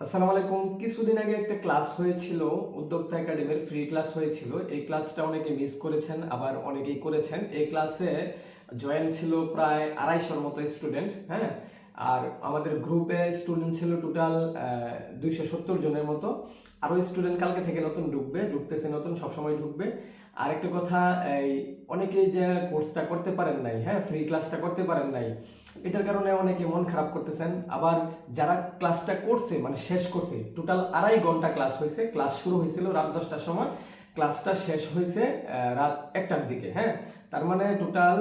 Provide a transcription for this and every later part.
আসসালামু আলাইকুম। কিছুদিন আগে একটা ক্লাস হয়েছিল, উদ্যোক্তা একাডেমির ফ্রি ক্লাস হয়েছিল। এই ক্লাসটা অনেকে মিস করেছেন, আবার অনেকেই করেছেন। এই ক্লাসে জয়েন ছিল প্রায় আড়াইশোর মতো স্টুডেন্ট হ্যাঁ? আর আমাদের গ্রুপে স্টুডেন্ট ছিল টোটাল দুইশো সত্তর জনের মতো। আরও স্টুডেন্ট কালকে থেকে নতুন ঢুকবে, ঢুকতেছে নতুন, সবসময় ঢুকবে। আর একটা কথা, এই অনেকেই যে কোর্সটা করতে পারেন নাই হ্যাঁ ফ্রি ক্লাসটা করতে পারেন নাই, এটার কারণে অনেকে মন খারাপ করতেছেন। আবার যারা ক্লাসটা করছে মানে শেষ করছে টোটাল আড়াই ঘণ্টা ক্লাস হয়েছে ক্লাস শুরু হয়েছিল রাত দশটার সময় ক্লাসটা শেষ হয়েছে রাত একটার দিকে হ্যাঁ। তার মানে টোটাল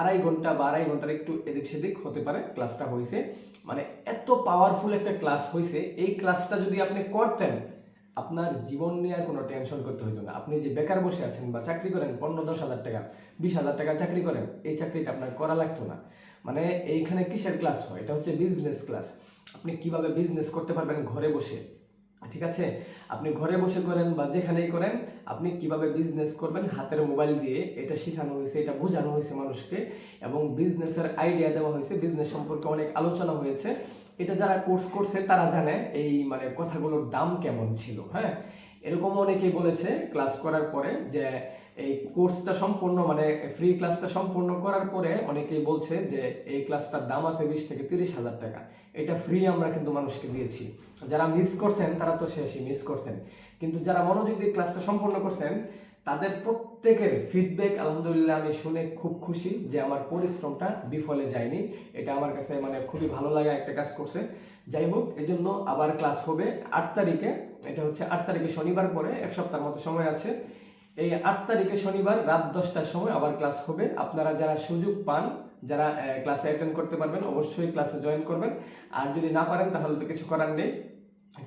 আড়াই ঘণ্টা বা আড়াই ঘণ্টার একটু এদিক সেদিক হতে পারে ক্লাসটা হয়েছে। মানে এত পাওয়ারফুল একটা ক্লাস হয়েছে, এই ক্লাসটা যদি আপনি করতেন আপনার জীবন নিয়ে আর কোনো টেনশন করতে হতো না। আপনি যে বেকার বসে আছেন বা চাকরি করেন পনেরো দশ হাজার টাকা, বিশ হাজার টাকা চাকরি করেন, এই চাকরিটা আপনার করা লাগতো না। মানে এইখানে কিসের ক্লাস হয়? এটা হচ্ছে বিজনেস ক্লাস আপনি কীভাবে বিজনেস করতে পারবেন ঘরে বসে? ঠিক আছে? আপনি ঘরে বসে করেন বা যেখানেই করেন, আপনি কীভাবে বিজনেস করবেন? হাতের মোবাইল দিয়ে এটা শেখানো হয়েছে, এটা বোঝানো হয়েছে মানুষকে এবং বিজনেসের আইডিয়া দেওয়া হয়েছে। বিজনেস সম্পর্কে অনেক আলোচনা হয়েছে। এটা যারা কোর্স করছে, তারা জানে এই মানে কথাগুলোর দাম কেমন ছিল হ্যাঁ? এরকম অনেকেই বলেছে ক্লাস করার পরে যে এই কোর্সটা সম্পূর্ণ মানে ফ্রি ক্লাসটা সম্পূর্ণ করার পরে অনেকেই বলছে যে এই ক্লাসটার দাম আছে বিশ থেকে তিরিশ হাজার টাকা। এটা ফ্রি আমরা কিন্তু মানুষকে দিয়েছি। যারা মিস করছেন, তারা তো শেষই মিস করছেন। কিন্তু যারা মনোযোগ দিয়ে ক্লাসটা সম্পূর্ণ করছেন তাদের প্রত্যেকের ফিডব্যাক আলহামদুলিল্লাহ, আমি শুনে খুব খুশি যে আমার পরিশ্রমটা বিফলে যায়নি। এটা আমার কাছে মানে খুবই ভালো লাগা একটা কাজ করছে। যাই হোক এই জন্য আবার ক্লাস হবে আট তারিখে। এটা হচ্ছে আট তারিখে শনিবার পরে, এক সপ্তাহের মতো সময় আছে। এই আট তারিখে শনিবার রাত দশটার সময় আবার ক্লাস হবে। আপনারা যারা সুযোগ পান, যারা ক্লাসে অ্যাটেন্ড করতে পারবেন, অবশ্যই ক্লাসে জয়েন করবেন। আর যদি না পারেন, তাহলে তো কিছু করার নেই।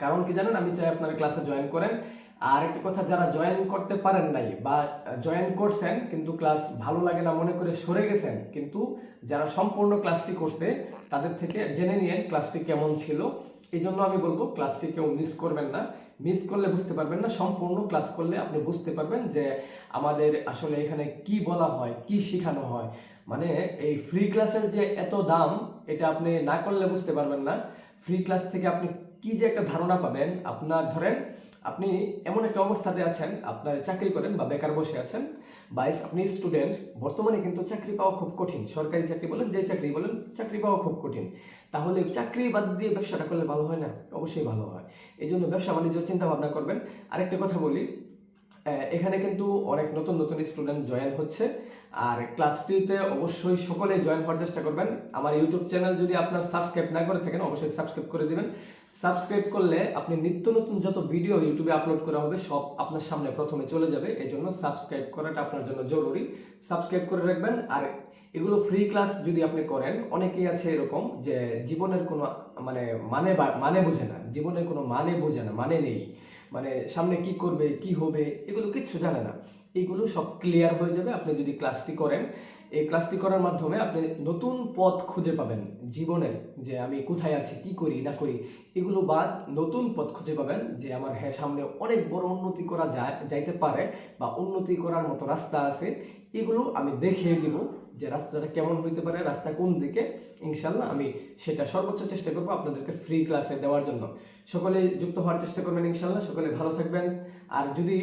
কারণ কি জানেন, আমি চাই আপনারা ক্লাসে জয়েন করেন। আর একটা কথা, যারা জয়েন করতে পারেন নাই বা জয়েন করছেন কিন্তু ক্লাস ভালো লাগে না, মনে করে সরে গেছেন, কিন্তু যারা সম্পূর্ণ ক্লাসটি করছে, তাদের থেকে জেনে নিয়ে ক্লাসটি কেমন ছিল, এই জন্য আমি বলব ক্লাসটি কেউ মিস করবেন না। মিস করলে বুঝতে পারবেন না, সম্পূর্ণ ক্লাস করলে আপনি বুঝতে পারবেন যে আমাদের আসলে এখানে কি বলা হয়, কি শেখানো হয়। মানে এই ফ্রি ক্লাসের যে এত দাম, এটা আপনি না করলে বুঝতে পারবেন না। ফ্রি ক্লাস থেকে আপনি কি যে একটা ধারণা পাবেন, আপনার ধরেন আপনি এমন একটা অবস্থাতে আছেন, আপনার চাকরি করেন বা বেকার বসে আছেন বাইস আপনি স্টুডেন্ট বর্তমানে কিন্তু চাকরি পাওয়া খুব কঠিন। সরকারি চাকরি বলেন, যে চাকরি বলেন, চাকরি পাওয়া খুব কঠিন। তাহলে চাকরি বাদ দিয়ে ব্যবসাটা করলে ভালো হয় না? অবশ্যই ভালো হয়। এই জন্য ব্যবসা বাণিজ্য চিন্তা ভাবনা করবেন। আরেকটা কথা বলি এখানে কিন্তু অনেক নতুন নতুন স্টুডেন্ট জয়েন হচ্ছে। আর ক্লাসটিতে অবশ্যই সকলে জয়েন হওয়ার চেষ্টা করবেন। আমার ইউটিউব চ্যানেল যদি আপনার সাবস্ক্রাইব না করে থাকেন, অবশ্যই সাবস্ক্রাইব করে দিবেন। সাবস্ক্রাইব করলে আপনি নিত্য নতুন যত ভিডিও ইউটিউবে আপলোড করা হবে, সব আপনার সামনে প্রথমে চলে যাবে। এই জন্য সাবস্ক্রাইব করাটা আপনার জন্য জরুরি। সাবস্ক্রাইব করে রাখবেন। আর এগুলো ফ্রি ক্লাস যদি আপনি করেন, অনেকেই আছে এরকম যে জীবনের কোনো মানে মানে মানে বোঝে না। জীবনের কোনো মানে বোঝে না মানে নেই। মানে সামনে কি করবে, কি হবে, এগুলো কিচ্ছু জানে না। এগুলো সব ক্লিয়ার হয়ে যাবে, আপনি যদি ক্লাসটি করেন। এই ক্লাসটি করার মাধ্যমে আপনি নতুন পথ খুঁজে পাবেন জীবনের, যে আমি কোথায় আছি, কি করি, না করি। এগুলো বাদ নতুন পথ খুঁজে পাবেন, যে আমার হ্যাঁ সামনে অনেক বড় উন্নতি করা যায়, যাইতে পারে বা উন্নতি করার মতো রাস্তা আছে। এগুলো আমি দেখিয়ে দিব যে রাস্তাটা কেমন হইতে পারে, রাস্তা কোন দিকে ইনশাল্লাহ আমি সেটা সর্বোচ্চ চেষ্টা করব আপনাদেরকে ফ্রি ক্লাসে দেওয়ার জন্য। সকলে যুক্ত হওয়ার চেষ্টা করবেন ইনশাল্লাহ সকলে ভালো থাকবেন। আর যদি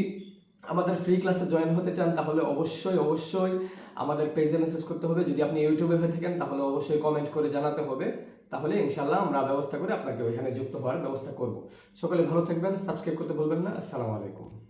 আমাদের ফ্রি ক্লাসে জয়েন হতে চান, তাহলে অবশ্যই অবশ্যই আমাদের পেজে মেসেজ করতে হবে। যদি আপনি ইউটিউবে হয়ে থাকেন, তাহলে অবশ্যই কমেন্ট করে জানাতে হবে। তাহলে ইনশাল্লাহ আমরা ব্যবস্থা করে আপনাকে ওইখানে যুক্ত হওয়ার ব্যবস্থা করব। সকলে ভালো থাকবেন সাবস্ক্রাইব করতে ভুলবেন না। আসসালামু আলাইকুম।